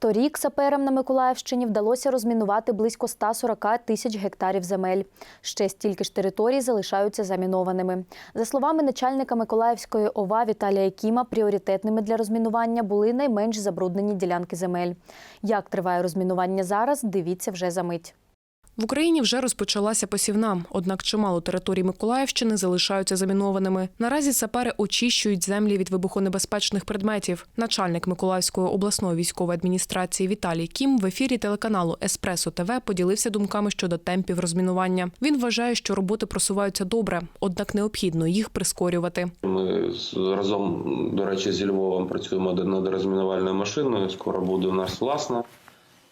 Торік саперам на Миколаївщині вдалося розмінувати близько 140 тисяч гектарів земель. Ще стільки ж територій залишаються замінованими. За словами начальника Миколаївської ОВА Віталія Кіма, пріоритетними для розмінування були найменш забруднені ділянки земель. Як триває розмінування зараз, дивіться вже за мить. В Україні вже розпочалася посівна, однак чимало територій Миколаївщини залишаються замінованими. Наразі сапери очищують землі від вибухонебезпечних предметів. Начальник Миколаївської обласної військової адміністрації Віталій Кім в ефірі телеканалу Еспресо ТВ поділився думками щодо темпів розмінування. Він вважає, що роботи просуваються добре, однак необхідно їх прискорювати. Ми разом, до речі, зі Львовом працюємо над розмінувальною машиною. Скоро буде у нас власна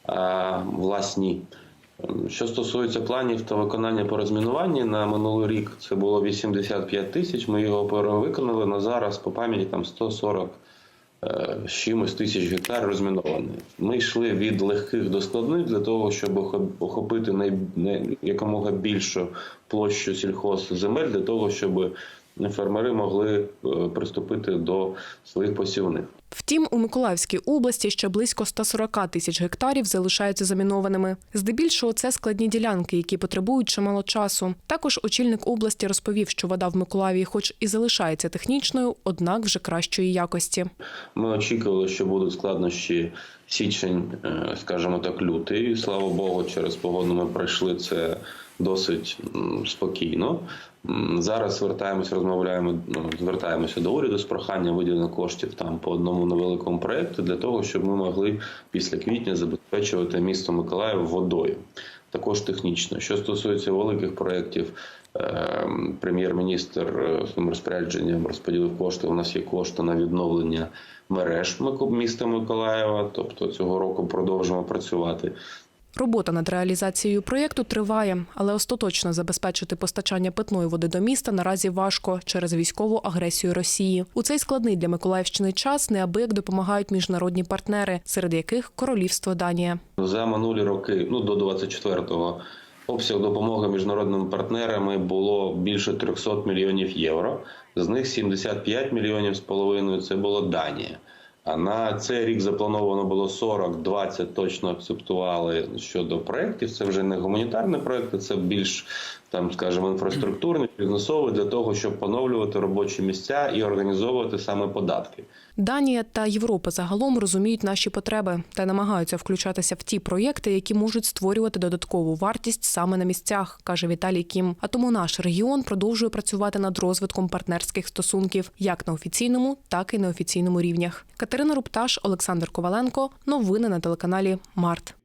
е, власні. Що стосується планів та виконання по розмінуванні, на минулий рік це було 85 тисяч. Ми його перевиконали на зараз по пам'яті там 140 е, з чимось тисяч гектар розміновані. Ми йшли від легких до складних для того, щоб охо- охопити якомога більшу площу сільхозземель, для того, щоб фермери могли е, приступити до своїх посівних. Втім, у Миколаївській області ще близько 140 тисяч гектарів залишаються замінованими. Здебільшого це складні ділянки, які потребують чимало часу. Також очільник області розповів, що вода в Миколаєві, хоч і залишається технічною, однак вже кращої якості. Ми очікували, що будуть складнощі січень, е, скажімо так, лютий. Слава Богу, через погоду ми пройшли це досить спокійно. Зараз звертаємося, розмовляємо, ну, звертаємося до уряду з проханням виділення коштів там по одному невеликому проєкту для того, щоб ми могли після квітня забезпечувати місто Миколаїв водою. Також технічно. Що стосується великих проєктів, е, прем'єр-міністр е, своїм розпорядженням розподілив кошти. У нас є кошти на відновлення мереж міста Миколаєва. Тобто цього року продовжимо працювати. Робота над реалізацією проєкту триває, але остаточно забезпечити постачання питної води до міста наразі важко через військову агресію Росії. У цей складний для Миколаївщини час неабияк допомагають міжнародні партнери, серед яких королівство Данія. За минулі роки, ну до 24-го, обсяг допомоги міжнародним партнерами було більше 300 мільйонів євро. З них 75 мільйонів з половиною це було Данія. На цей рік заплановано було 40, 20 точно акцептували щодо проєктів. Це вже не гуманітарні проєкти, це більш там, скажімо, інфраструктурні, бізнесові для того, щоб поновлювати робочі місця і організовувати саме податки. Данія та Європа загалом розуміють наші потреби та намагаються включатися в ті проєкти, які можуть створювати додаткову вартість саме на місцях, каже Віталій Кім. А тому наш регіон продовжує працювати над розвитком партнерських стосунків як на офіційному, так і неофіційному рівнях. Катерина Рупташ, Олександр Коваленко. Новини на телеканалі Март.